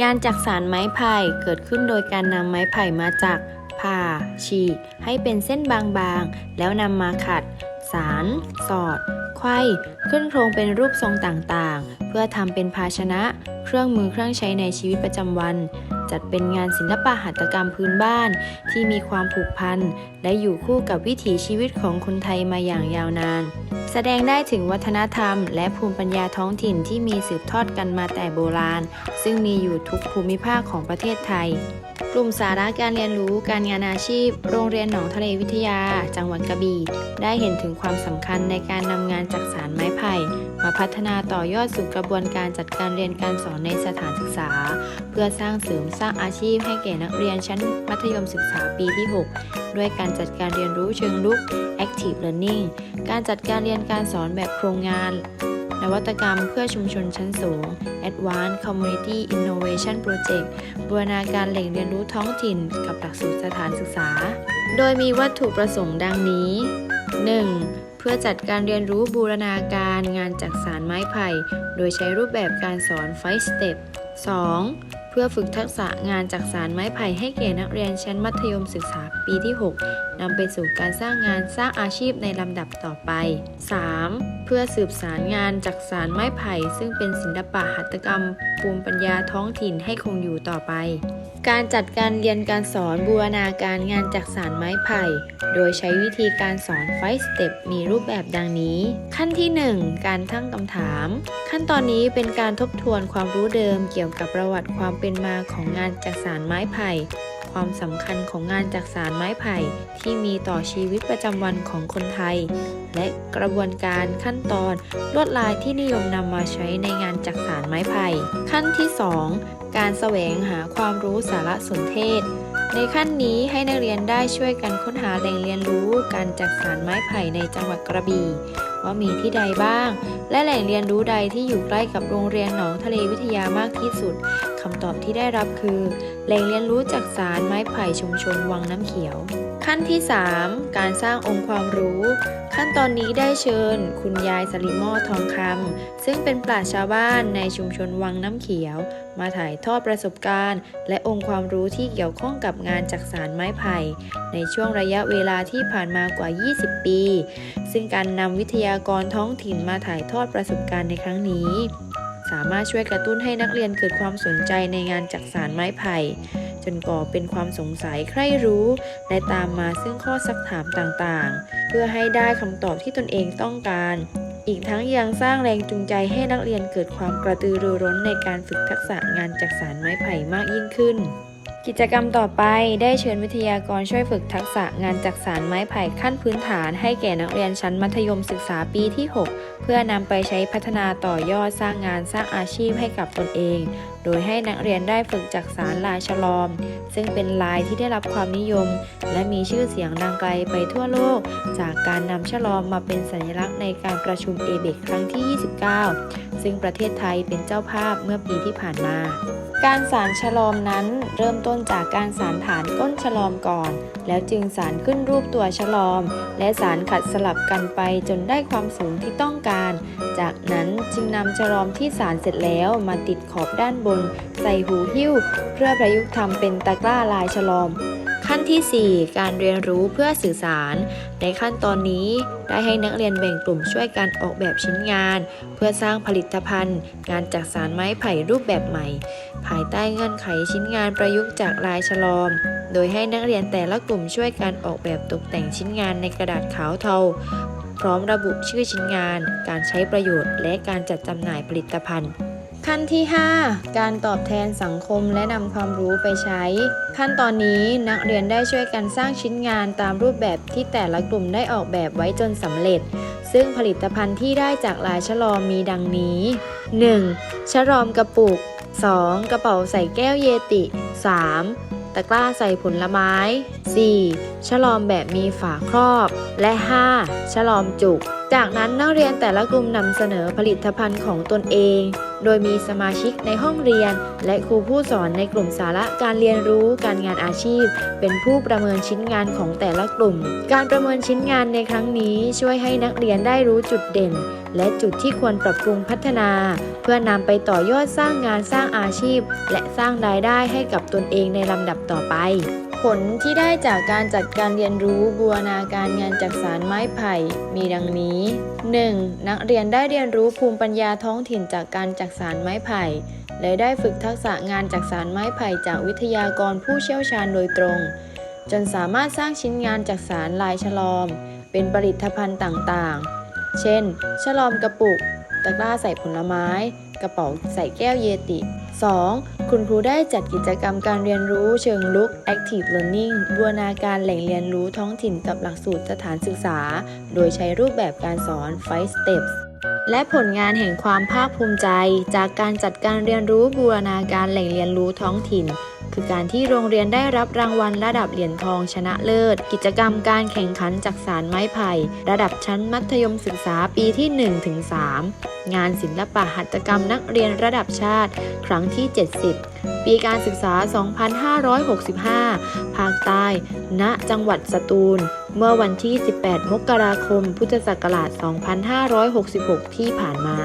ยานจักสารไม้ไผ่เกิดขึ้นโดยการนำไม้ไผ่มาจากผ่าฉีกให้เป็นเส้นบางๆ แล้วนำมาขัด สาร สอดไข้ขึ้นโครงเป็นรูปทรงต่างๆ เพื่อทำเป็นภาชนะ เครื่องมือเครื่องใช้ในชีวิตประจำวัน จัดเป็นงานศิลปะหัตถกรรมพื้นบ้าน ที่มีความผูกพันและอยู่คู่กับวิถีชีวิตของคนไทยมาอย่างยาวนาน แสดงได้ถึงวัฒนธรรม และภูมิปัญญาท้องถิ่นที่มีสืบทอดกันมาแต่โบราณ ซึ่งมีอยู่ทุกภูมิภาคของประเทศไทยกลุ่มสาระการเรียนรู้การงานอาชีพ โรงเรียนหนองทะเลวิทยา จังหวัดกระบี่ได้เห็นถึงความสำคัญในการนำงานจากสารไม้ไผ่ มาพัฒนาต่อยอดสู่กระบวนการจัดการเรียนการสอนในสถานศึกษา เพื่อสร้างเสริมสร้างอาชีพให้แก่นักเรียนชั้นมัธยมศึกษาปีที่ 6 ด้วยการจัดการเรียนรู้เชิงลุก Active Learning การจัดการเรียนการสอนแบบโครงงานนวัตกรรมเพื่อชุมชนชั้นสูง Advanced Community Innovation Project บูรณาการแหล่งเรียนรู้ท้องถิ่นกับหลักสูตรสถานศึกษา โดยมีวัตถุประสงค์ดังนี้ 1. เพื่อจัดการเรียนรู้บูรณาการงานจากสารไม้ไผ่ โดยใช้รูปแบบการสอน 5 Step 2. เพื่อฝึกทักษะงานจากสารไม้ไผ่ให้แก่นักเรียนชั้นมัธยมศึกษาปีที่ 6 นำไปสู่การสร้างงานสร้างอาชีพในลำดับต่อไป 3. เพื่อสืบสารงานจากสารไม้ไผ่ ซึ่งเป็นศิลปะหัตถกรรม ภูมิปัญญาท้องถิ่นให้คงอยู่ต่อไป การจัดการเรียนการสอนบูรณาการงานจากสารไม้ไผ่ โดยใช้วิธีการสอน5 Step มีรูปแบบดังนี้ ขั้นที่ 1 การตั้งคำถาม ขั้นตอนนี้เป็นการทบทวนความรู้เดิมเกี่ยวกับประวัติความเป็นมาของงานจากสารไม้ไผ่ ความสำคัญของงานจากสารไม้ไผ่ที่มีต่อชีวิตประจำวันของคนไทย และกระบวนการขั้นตอนลวดลายที่นิยมนำมาใช้ในงานจากสารไม้ไผ่ขั้นที่ 2 การแสวงหาความรู้สารสนเทศ ในขั้นนี้ให้นักเรียนได้ช่วยกันค้นหาแหล่งเรียนรู้การจักสารไม้ไผ่ในจังหวัดกระบี่ว่ามีที่ใดบ้าง และแหล่งเรียนรู้ใดที่อยู่ใกล้กับโรงเรียนหนองทะเลวิทยามากที่สุด คำตอบที่ได้รับคือ แหล่งเรียนรู้จากสารไม้ไผ่ชุมชนวังน้ำเขียว ขั้นที่ 3 การสร้างองค์ความรู้ ขั้นตอนนี้ได้เชิญ คุณยายสลิมอทองคำซึ่งเป็นปราชชาวบ้านในชุมชนวังน้ำเขียว มาถ่ายทอดประสบการณ์ และองค์ความรู้ที่เกี่ยวข้องกับงานจักสารไม้ไผ่ ในช่วงระยะเวลาที่ผ่านมากว่า 20 ปี ซึ่งการนำวิทยากรท้องถิ่นมาถ่ายทอดประสบการณ์ในครั้งนี้ สามารถช่วยกระตุ้นให้นักเรียนเกิดความสนใจในงานจักสารไม้ไผ่ จนก่อเป็นความสงสัยใคร่รู้ และตามมาซึ่งข้อซักถามต่างๆ เพื่อให้ได้คำตอบที่ตนเองต้องการ อีกทั้งยังสร้างแรงจูงใจให้นักเรียนเกิดความกระตือรือร้นในการฝึกทักษะงานจักสารไม้ไผ่มากยิ่งขึ้น กิจกรรมต่อไปได้เชิญวิทยากรช่วยฝึกทักษะงานจักสารไม้ไผ่ขั้นพื้นฐาน ให้แก่นักเรียนชั้นมัธยมศึกษาปีที่ 6 เพื่อนำไปใช้พัฒนาต่อยอดสร้างงานสร้างอาชีพให้กับตนเอง โดยให้นักเรียนได้ฝึกจักสารลายฉลอม ซึ่งเป็นลายที่ได้รับความนิยม และมีชื่อเสียงดังไกลไปทั่วโลก จากการนำฉลอมมาเป็นสัญลักษณ์ในการประชุมเอเบกครั้งที่ 29 ซึ่งประเทศไทยเป็นเจ้าภาพเมื่อปีที่ผ่านมา การสารฉลอมนั้นเริ่มต้นจากการสารฐานก้นฉลอมก่อน แล้วจึงสารขึ้นรูปตัวฉลอม และสารขัดสลับกันไปจนได้ความสูงที่ต้องการ จากนั้นจึงนำฉลอมที่สารเสร็จแล้วมาติดขอบด้านบน ใส่หูหิ้ว เพื่อประยุกต์ทำเป็นตะกร้าลายฉลอม ขั้นที่ 4 การเรียนรู้เพื่อสื่อสาร ในขั้นตอนนี้ได้ให้นักเรียนแบ่งกลุ่มช่วยกันออกแบบชิ้นงาน เพื่อสร้างผลิตภัณฑ์ งานจากสารไม้ไผ่รูปแบบใหม่ ภายใต้เงื่อนไขชิ้นงานประยุกต์จากลายฉลอม โดยให้นักเรียนแต่ละกลุ่มช่วยกันออกแบบตกแต่งชิ้นงานในกระดาษขาวเทา พร้อมระบุชื่อชิ้นงาน การใช้ประโยชน์ และการจัดจำหน่ายผลิตภัณฑ์ ขั้นที่ 5 การตอบแทนสังคมและนำความรู้ไปใช้ ขั้นตอนนี้นักเรียนได้ช่วยกันสร้างชิ้นงานตามรูปแบบที่แต่ละกลุ่มได้ออกแบบไว้จนสำเร็จ ซึ่งผลิตภัณฑ์ที่ได้จากลายฉลอมมีดังนี้ 1. ฉลอมกระปุก 2. กระเป๋าใส่แก้วเยติ 3. ตะกร้าใส่ผลไม้ 4. ฉลอมแบบมีฝาครอบ และ 5. ฉลอมจุก จากนั้นนักเรียนแต่ละกลุ่มนำเสนอผลิตภัณฑ์ของตนเอง โดยมีสมาชิกในห้องเรียน และครูผู้สอนในกลุ่มสาระการเรียนรู้การงานอาชีพ เป็นผู้ประเมินชิ้นงานของแต่ละกลุ่ม การประเมินชิ้นงานในครั้งนี้ช่วยให้นักเรียนได้รู้จุดเด่น และจุดที่ควรปรับปรุงพัฒนา เพื่อนำไปต่อยอดสร้างงานสร้างอาชีพ และสร้างรายได้ให้กับตนเองในลำดับต่อไป ผลที่ได้จากการจัดการเรียนรู้บูรณาการงานจักสารไม้ไผ่ มีดังนี้ 1. นักเรียนได้เรียนรู้ภูมิปัญญาท้องถิ่นจากการจักสารไม้ไผ่ และได้ฝึกทักษะงานจักสารไม้ไผ่จากวิทยากรผู้เชี่ยวชาญโดยตรง จนสามารถสร้างชิ้นงานจักสารลายฉลอม เป็นผลิตภัณฑ์ต่างๆ เช่น ฉลอมกระปุก ตะกร้าใส่ผลไม้ กระเป๋าใส่แก้วเยติ 2. คุณครูได้จัดกิจกรรมการเรียนรู้เชิงลุก Active Learning บูรณาการแหล่งเรียนรู้ท้องถิ่นกับหลักสูตรสถานศึกษา โดยใช้รูปแบบการสอน Five Steps และผลงานแห่งความภาคภูมิใจ จากการจัดการเรียนรู้บูรณาการแหล่งเรียนรู้ท้องถิ่น คือการที่โรงเรียนได้รับรางวัลระดับเหรียญทองชนะเลิศ กิจกรรมการแข่งขันจักสารไม้ไผ่ ระดับชั้นมัธยมศึกษาปีที่ 1-3 งานศิลปะหัตถกรรมนักเรียนระดับชาติ ครั้งที่ 70 ปีการศึกษา 2565 ภาคใต้ ณ จังหวัดสตูล เมื่อวันที่ 18 มกราคม พุทธศักราช 2566 ที่ผ่านมา